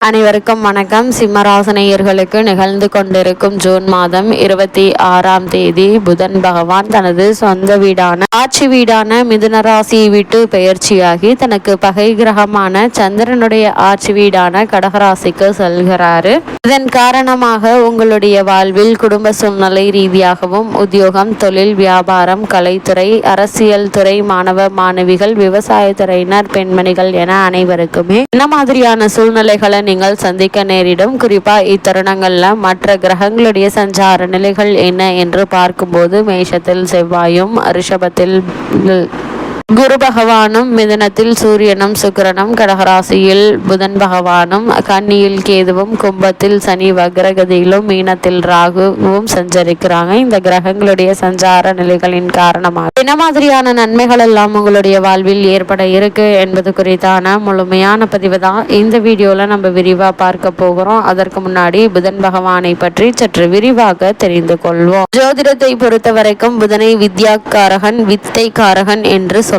அனைவருக்கும் வணக்கம். சிம்மராசனையர்களுக்கு நிகழ்ந்து கொண்டிருக்கும் ஜூன் மாதம் இருபத்தி ஆறாம் தேதி புதன் பகவான் தனது சொந்த வீடான ஆட்சி வீடான மிதுனராசி விட்டு பெயர்ச்சியாகி தனக்கு பகை கிரகமான சந்திரனுடைய ஆட்சி வீடான கடகராசிக்கு செல்கிறாரு. இதன் காரணமாக உங்களுடைய வாழ்வில் குடும்ப சூழ்நிலை ரீதியாகவும் உத்தியோகம் தொழில் வியாபாரம் கலைத்துறை அரசியல் துறை மாணவ மாணவிகள் விவசாயத்துறையினர் பெண்மணிகள் என அனைவருக்குமே என்ன மாதிரியான சூழ்நிலைகளை நீங்கள் சந்திக்க நேரிடும். குறிப்பாக இத்தருணங்களில் மற்ற கிரகங்களுடைய சஞ்சார நிலைகள் என்ன என்று பார்க்கும்போது மேஷத்தில் செவ்வாயும் ரிஷபத்தில் குரு பகவானும் மிதனத்தில் சூரியனும் சுக்கிரனும் கடகராசியில் புதன் பகவானும் கன்னியில் கேதுவும் கும்பத்தில் சனி வக்ரகதியிலும் மீனத்தில் ராகுவும் சஞ்சரிக்கிறாங்க. இந்த கிரகங்களுடைய சஞ்சார நிலைகளின் காரணமாக. என்ன மாதிரியான நன்மைகள் எல்லாம் உங்களுடைய வாழ்வில் ஏற்பட இருக்கு என்பது குறித்தான முழுமையான பதிவு தான் இந்த வீடியோல நம்ம விரிவா பார்க்க போகிறோம். அதற்கு முன்னாடி புதன் பகவானை பற்றி சற்று விரிவாக தெரிந்து கொள்வோம். ஜோதிடத்தை பொறுத்த வரைக்கும் புதனை வித்யாக்காரகன் வித்தைக்காரகன் என்று சொல்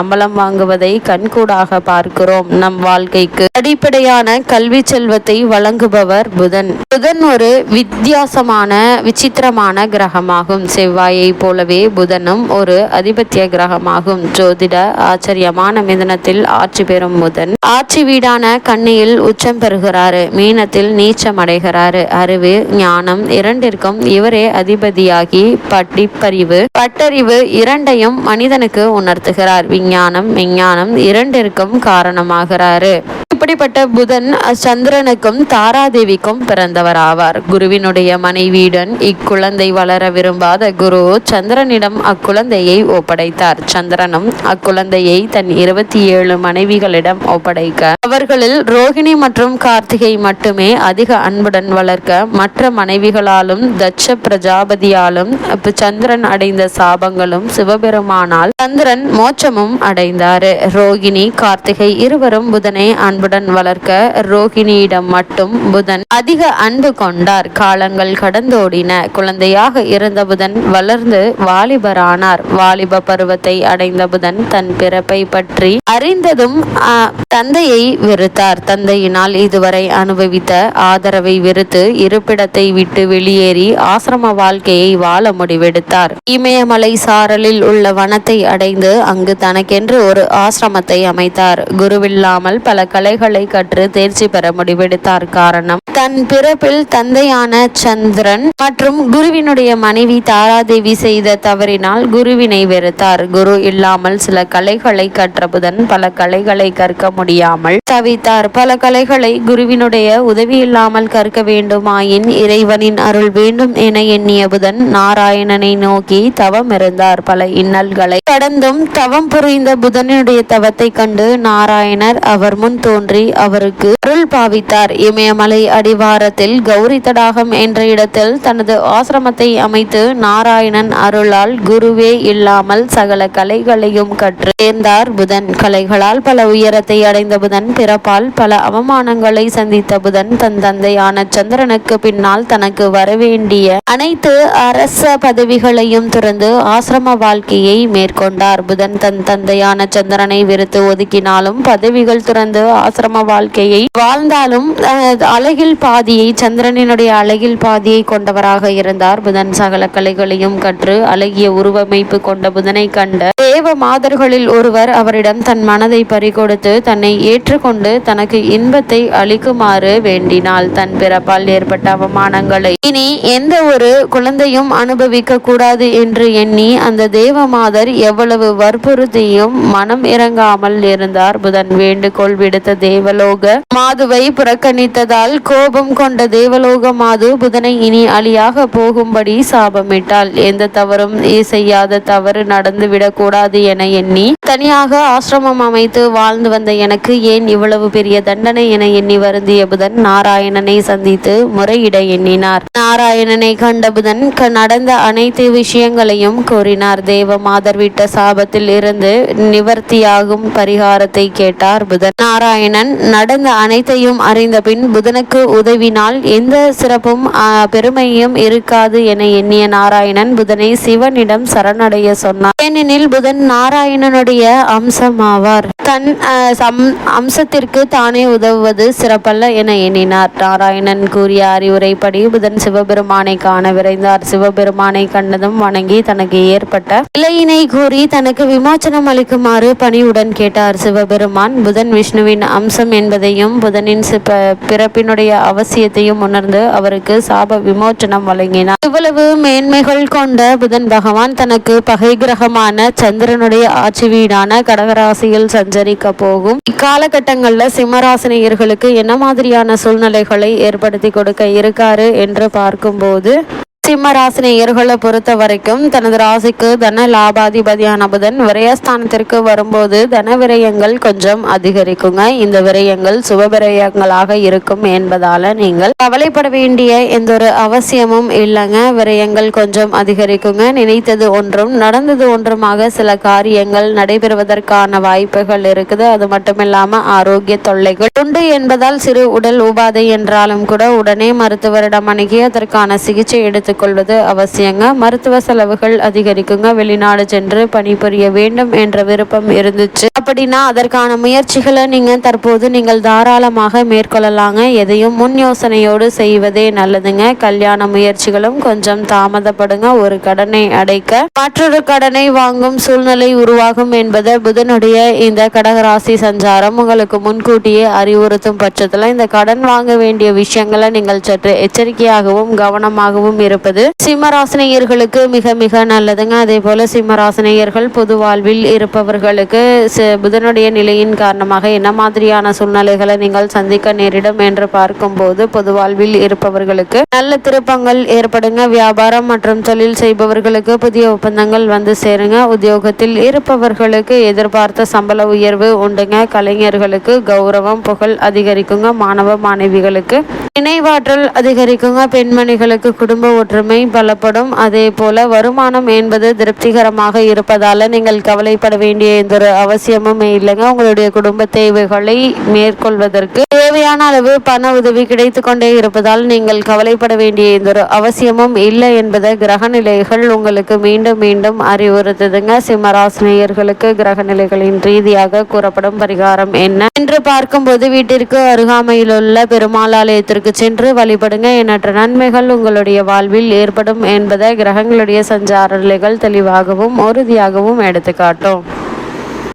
சம்பளம் வாங்குவதை கண்கூடாக பார்க்கிறோம் நம் வாழ்க்கைக்கு. அடிப்படையான கல்வி செல்வத்தை வழங்குபவர் புதன். புதன் ஒரு வித்தியாசமான விசித்திரமான கிரகமாகும். செவ்வாயை போலவே புதனும் ஒரு அதிபத்திய கிரகமாகும். ஜோதிட ஆச்சரியமான மிதனத்தில் ஆட்சி பெறும் புதன். ஆட்சி வீடான கண்ணியில் உச்சம் பெறுகிறாரு. மீனத்தில் நீச்சம் அடைகிறாரு. அறிவு ஞானம் இரண்டிற்கும் இவரே அதிபதியாகி படிப்பறிவு பட்டறிவு இரண்டையும் மனிதனுக்கு உணர்த்துகிறார். விஞ்ஞான விஞ்ஞானம் விஞ்ஞானம் இரண்டிற்கும் காரணமாகிறாரு. இப்படிப்பட்ட புதன் சந்திரனுக்கும் தாராதேவிக்கும் பிறந்தவர் ஆவார் குருவினுடைய மனைவியுடன் இக்குழந்தை வளர விரும்பாத குரு சந்திரனிடம் அக்குழந்தையை ஒப்படைத்தார். சந்திரனும் அக்குழந்தையை தன் இருபத்தி ஏழு மனைவிகளிடம் ஒப்படைக்க அவர்களில் ரோஹிணி மற்றும் கார்த்திகை மட்டுமே அதிக அன்புடன் வளர்க்க மற்ற மனைவிகளாலும் தட்ச பிரஜாபதியாலும் சந்திரன் அடைந்த சாபங்களும் சிவபெருமானால் சந்திரன் மோட்சமும் அடைந்தார். ரோகிணி கார்த்திகை இருவரும் புதனை அன்பு அன்புடன் வளர்க்க ரோகிணியிடம் மட்டும் புதன் அதிக அன்பு கொண்டார். காலங்கள் கடந்தோடின. குழந்தையாக இருந்த புதன் வளர்ந்து வாலிபரானார். வாலிப பருவத்தை அடைந்த புதன் தன் பிறப்பை பற்றி அறிந்ததும் தந்தையை வெறுத்தார். தந்தையினால் இதுவரை அனுபவித்த ஆதரவை வெறுத்து இருப்பிடத்தை விட்டு வெளியேறி ஆசிரம வாழ்க்கையை வாழ முடிவெடுத்தார். இமயமலை சாரலில் உள்ள வனத்தை அடைந்து அங்கு தனக்கென்று ஒரு ஆசிரமத்தை அமைத்தார். குருவில்லாமல் பல கலை கலைகளை கற்று தேர்ச்சி பெற முடிவெடுத்தார். காரணம் தன் பிறப்பில் தந்தையான சந்திரன் மற்றும் குருவினுடைய மனைவி தாராதேவி செய்த தவறினால் குருவினை வெறுத்தார். குரு இல்லாமல் சில கலைகளை கற்ற புதன் பல கலைகளை கற்க முடியாமல் தவித்தார். பல கலைகளை குருவினுடைய உதவி இல்லாமல் கற்க வேண்டுமாயின் இறைவனின் அருள் வேண்டும் என எண்ணிய புதன் நாராயணனை நோக்கி தவம் இருந்தார் பல இன்னல்களை கடந்தும் தவம் புரிந்த புதனுடைய தவத்தை கண்டு நாராயணர் அவர் முன் தோன்றி தோன்றி அவருக்கு அருள் பாவித்தார். இமயமலை அடிவாரத்தில் கௌரி தடாகம் என்ற இடத்தில் தனது ஆசிரமத்தை அமைத்து நாராயணன் அருளால் குருவே இல்லாமல் சகல கலைகளையும் கற்று சேர்ந்தார். புதன் கலைகளால் பல உயரத்தை அடைந்த புதன் பிறப்பால் பல அவமானங்களை சந்தித்த புதன் தன் தந்தையான சந்திரனுக்கு பின்னால் தனக்கு வரவேண்டிய அனைத்து அரச பதவிகளையும் துறந்து ஆசிரம வாழ்க்கையை மேற்கொண்டார். புதன் தன் தந்தையான சந்திரனை வெறுத்து ஒதுக்கினாலும் பதவிகள் துறந்து ஆசிரம வாழ்க்கையை வாழ்ந்தாலும் அழகில் பாதியை சந்திரனினுடைய அழகில் பாதியை கொண்டவராக இருந்தார். புதன் சகல கலைகளையும் கற்று அழகிய உருவமைப்பு கொண்ட புதனை கண்ட தேவ மாதர்களில் ஒருவர் அவரிடம் தன் மனதை பறிகொடுத்து தன்னை ஏற்றுக்கொண்டு தனக்கு இன்பத்தை அளிக்குமாறு வேண்டினால் தன் பிறப்பால் ஏற்பட்ட அவமானங்களை இனி எந்த ஒரு குழந்தையும் அனுபவிக்க கூடாது என்று எண்ணி அந்த தேவ மாதர் எவ்வளவு வற்புறுத்தியும் மனம் இறங்காமல் இருந்தார். புதன் வேண்டுகோள் விடுத்த தேவலோக மாதுவை புறக்கணித்ததால் கோபம் கொண்ட தேவலோக மாது புதனை இனி அழியாக போகும்படி சாபமிட்டாள். எந்த தவறும் செய்யாத தவறு நடந்து கூடாது என எண்ணி தனியாக ஆசிரமம் அமைத்து வாழ்ந்து வந்த எனக்கு ஏன் இவ்வளவு பெரிய தண்டனை என எண்ணி வருந்திய புதன் நாராயணனை சந்தித்து முறையிட எண்ணினார். நாராயணனை கண்ட புதன் நடந்த அனைத்து விஷயங்களையும் கூறினார். தேவ மாதர் விட்ட சாபத்தில் இருந்து நிவர்த்தியாகும் பரிகாரத்தை கேட்டார் புதன் நாராயணன் நடந்த அனைத்தையும் அறிந்த பின் புதனுக்கு உதவினால் எந்த சிறப்பும் பெருமையும் இருக்காது என எண்ணிய நாராயணன் புதனை சிவனிடம் சரணடைய சொன்னார். ஏனெனில் புதன் நாராயணனுடைய அம்சமாவார். தன் அம்சத்திற்கு தானே உதவுவது சிறப்பல்ல என எண்ணினார். நாராயணன் கூறிய அறிவுரைப்படி புதன் சிவபெருமானை காண விரைந்தார். சிவபெருமானை கண்டதும் வணங்கி தனக்கு ஏற்பட்ட நிலையினை கூறி தனக்கு விமோச்சனம் அளிக்குமாறு பணியுடன் கேட்டார் சிவபெருமான். புதன் விஷ்ணுவின் அம்சம் என்பதையும் புதனின் பிறப்பினுடைய அவசியத்தையும் உணர்ந்து அவருக்கு சாப விமோச்சனம் வழங்கினார். இவ்வளவு மேன்மைகள் கொண்ட புதன் பகவான் தனக்கு பகை கிரகமான சந்திரனுடைய ஆட்சி வீடான கடகராசியில் சஞ்சரிக்க போகும். இக்காலகட்டங்களில் சிம்மராசினியர்களுக்கு என்ன மாதிரியான சூழ்நிலைகளை ஏற்படுத்தி கொடுக்க இருக்காரு என்று பார்க்கும்போது சிம்ம ராசினியர்களை பொறுத்த வரைக்கும் தனது ராசிக்கு தன லாபாதிபதியான புதன் விரயஸ்தானத்திற்கு வரும்போது தன விரயங்கள் கொஞ்சம் அதிகரிக்குங்க. இந்த விரயங்கள் சுப விரயங்களாக இருக்கும் என்பதால நீங்கள் கவலைப்பட வேண்டிய எந்த ஒரு அவசியமும் இல்லைங்க. விரயங்கள் கொஞ்சம் அதிகரிக்குங்க. நினைத்தது ஒன்றும் நடந்தது ஒன்றுமாக சில காரியங்கள் நடைபெறுவதற்கான வாய்ப்புகள் இருக்குது. அது மட்டும் இல்லாம ஆரோக்கிய தொல்லைகள் உண்டு என்பதால் சிறு உடல் உபாதை என்றாலும் கூட உடனே மருத்துவரிடம் அணுகி அதற்கான சிகிச்சை எடுத்து கொள்வது அவசியங்க. மருத்துவ செலவுகள் அதிகரிக்குங்க. வெளிநாடு சென்று பணிபுரிய வேண்டும் என்ற விருப்பம் இருந்துச்சு. அப்படின்னா அதற்கான முயற்சிகளை நீங்க தற்போது நீங்கள் தாராளமாக மேற்கொள்ளலாங்க. எதையும் முன் யோசனையோடு செய்வதே நல்லதுங்க. கல்யாண முயற்சிகளும் கொஞ்சம் தாமதப்படுங்க. ஒரு கடனை அடைக்க. மற்றொரு கடனை வாங்கும் சூழ்நிலை உருவாகும் என்பது புதனுடைய இந்த கடகராசி சஞ்சாரம். உங்களுக்கு முன்கூட்டியே அறிவுறுத்தும் பட்சத்தில் இந்த கடன் வாங்க வேண்டிய விஷயங்களை நீங்கள் சற்று எச்சரிக்கையாகவும் கவனமாகவும் இருக்கும் இருப்பது சிம்மராசினியர்களுக்கு மிக மிக நல்லதுங்க. அதே போல சிம்மராசினியர்கள் பொது வாழ்வில் இருப்பவர்களுக்கு புதனுடைய நிலையின் காரணமாக என்ன மாதிரியான சூழ்நிலைகளை நீங்கள் சந்திக்க நேரிடும் என்று பார்க்கும்போது பொது வாழ்வில் இருப்பவர்களுக்கு நல்ல திருப்பங்கள் ஏற்படுங்க. வியாபாரம் மற்றும் தொழில் செய்பவர்களுக்கு புதிய ஒப்பந்தங்கள் வந்து சேருங்க. உத்தியோகத்தில் இருப்பவர்களுக்கு எதிர்பார்த்த சம்பள உயர்வு உண்டுங்க. கலைஞர்களுக்கு கௌரவம் புகழ் அதிகரிக்குங்க. மாணவ மாணவிகளுக்கு நினைவாற்றல் அதிகரிக்குங்க. பெண்மணிகளுக்கு குடும்ப ஒற்றுமை பலப்படும். அதே போல வருமானம் என்பது திருப்திகரமாக இருப்பதால நீங்கள் கவலைப்பட வேண்டிய எந்த ஒரு அவசியமும் இல்லைங்க. உங்களுடைய குடும்ப தேவைகளை மேற்கொள்வதற்கு தேவையான அளவு பண உதவி கிடைத்து கொண்டே இருப்பதால் நீங்கள் கவலைப்பட வேண்டிய எந்த ஒரு அவசியமும் இல்லை என்பதை கிரக நிலைகள் உங்களுக்கு மீண்டும் மீண்டும் அறிவுறுத்துதுங்க. சிம்மராசினியர்களுக்கு கிரக நிலைகளின் ரீதியாக கூறப்படும் பரிகாரம் என்ன? என்று பார்க்கும்போது வீட்டிற்கு அருகாமையில் உள்ள பெருமாள் ஆலயத்திற்கு சென்று வழிபடுங்க. எண்ணற்ற நன்மைகள் உங்களுடைய வாழ்வில் வாழ்வில் ஏற்படும் என்பதை கிரகங்களுடைய சஞ்சார நிலைகள் தெளிவாகவும் உறுதியாகவும் எடுத்துக்காட்டும்.